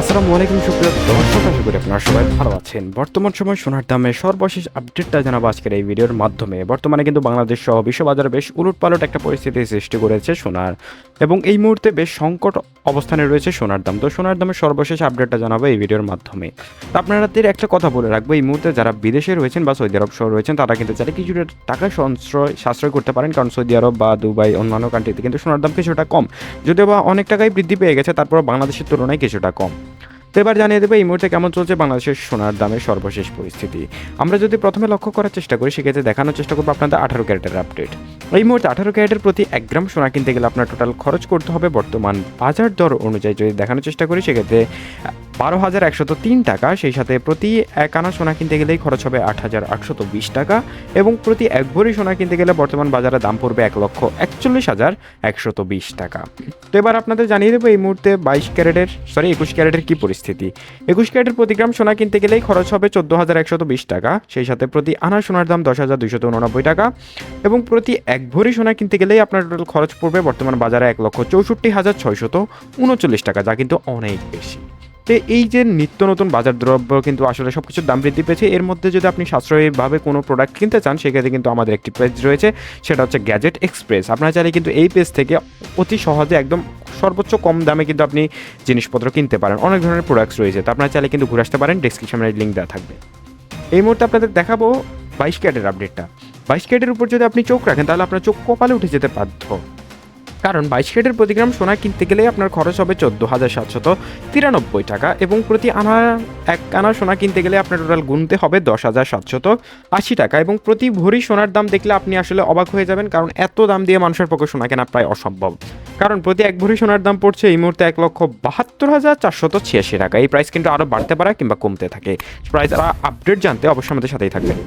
আসসালামু আলাইকুম, সুপ্রিয় দর্শক, আশা করি আপনারা সবাই ভালো আছেন। বর্তমান সময় সোনার দামের সর্বশেষ আপডেটটা জানাব আজকের এই ভিডিওর মাধ্যমে। বর্তমানে কিন্তু বাংলাদেশ সহ বিশ্ববাজারে বেশ উলটপালট একটা পরিস্থিতি সৃষ্টি করেছে সোনার। এবং এই মুহূর্তে বেশ সংকট অবস্থানে রয়েছে সোনার দাম। তো সোনার দামের সর্বশেষ আপডেটটা জানাব এই ভিডিওর মাধ্যমে। তো আপনাদের একটা কথা বলে রাখব, এই মুহূর্তে যারা বিদেশে রয়েছেন বা সৌদি আরব সহ রয়েছেন, তারা কিন্তু চাইলে কিছুটা টাকা সঞ্চয়, সাশ্রয় করতে পারেন। কারণ সৌদি আরব বা দুবাই, অন্যান্য কান্ট্রিতে কিন্তু সোনার দাম কিছুটা কম। যদিও বা অনেক টাকাই বৃদ্ধি পেয়ে গেছে তারপর বাংলাদেশের তুলনায় কিছুটা কম। তো এবার জানিয়ে দেবে, এই মুহূর্তে কেমন চলছে বাংলাদেশের সোনার দামের সর্বশেষ পরিস্থিতি। আমরা যদি প্রথমে লক্ষ্য করার চেষ্টা করি, সেক্ষেত্রে দেখানোর চেষ্টা করব আপনাদের আঠারো ক্যারেটের আপডেট এই মুহূর্তে আঠারো ক্যারেটের প্রতি এক গ্রাম সোনা কিনতে গেলে আপনার টোটাল খরচ করতে হবে বর্তমান বাজার দর অনুযায়ী। যদি দেখানোর চেষ্টা করি, সেক্ষেত্রে বারো হাজার একশত তিন টাকা, সেই সাথে প্রতি এক আনা সোনা কিনতে গেলেই খরচ হবে আট হাজার আটশত বিশ টাকা এবং প্রতি এক ভরি সোনা কিনতে গেলে বর্তমান বাজারে দাম পড়বে এক লক্ষ একচল্লিশ হাজার একশত বিশ টাকা। তো এবার আপনাদের জানিয়ে দেবো এই মুহূর্তে বাইশ ক্যারেটের, সরি, একুশ ক্যারেটের কী পরিস্থিতি। একুশ ক্যারেটের প্রতি গ্রাম সোনা কিনতে গেলেই খরচ হবে চোদ্দ হাজার একশত বিশ টাকা, সেই সাথে প্রতি আনা সোনার দাম দশ হাজার দুইশত উননব্বই টাকা এবং প্রতি এক ভরি সোনা কিনতে গেলেই আপনার টোটাল খরচ পড়বে বর্তমান বাজারে এক লক্ষ চৌষট্টি হাজার ছয়শত উনচল্লিশ টাকা, যা কিন্তু অনেক বেশি। তো এই যে নিত্য নতুন বাজার দ্রব্য কিন্তু আসলে সব কিছুর দাম বৃদ্ধি পেয়েছে, এর মধ্যে যদি আপনি সাশ্রয়ীভাবে কোনো প্রোডাক্ট কিনতে চান, সেক্ষেত্রে কিন্তু আমাদের একটি পেজ রয়েছে, সেটা হচ্ছে গ্যাজেট এক্সপ্রেস আপনারা চাইলে কিন্তু এই পেজ থেকে অতি সহজে একদম সর্বোচ্চ কম দামে কিন্তু আপনি জিনিসপত্র কিনতে পারেন। অনেক ধরনের প্রোডাক্টস রয়েছে, তো আপনারা চাইলে কিন্তু ঘুরে আসতে পারেন ডিসক্রিপশনে লিঙ্ক দেওয়া থাকবে। এই মুহূর্তে আপনাদের দেখাবো বাইশ ক্যারেটের আপডেটটা বাইশ ক্যারেটের উপর যদি আপনি চোখ রাখেন, তাহলে আপনার চোখ কপালে উঠে যেতে বাধ্য। কারণ বাইশ ক্যারেটের প্রতি গ্রাম সোনা কিনতে গেলে আপনার খরচ হবে চোদ্দ হাজার সাতশত তিরানব্বই টাকা এবং প্রতি আনা, এক আনা সোনা কিনতে গেলে আপনার টোটাল গুনতে হবে দশ হাজার সাতশত আশি টাকা এবং প্রতি ভরি সোনার দাম দেখলে আপনি আসলে অবাক হয়ে যাবেন কারণ এত দাম দিয়ে মানুষের পক্ষে সোনা কেনা প্রায় অসম্ভব। কারণ প্রতি এক ভরি সোনার দাম পড়ছে এই মুহূর্তে এক লক্ষ বাহাত্তর হাজার চারশত ছিয়াশি টাকা। এই প্রাইস কিন্তু আরও বাড়তে পারে কিংবা কমতে থাকে। প্রাইস আপডেট জানতে অবশ্যই আমাদের সাথেই থাকবেন।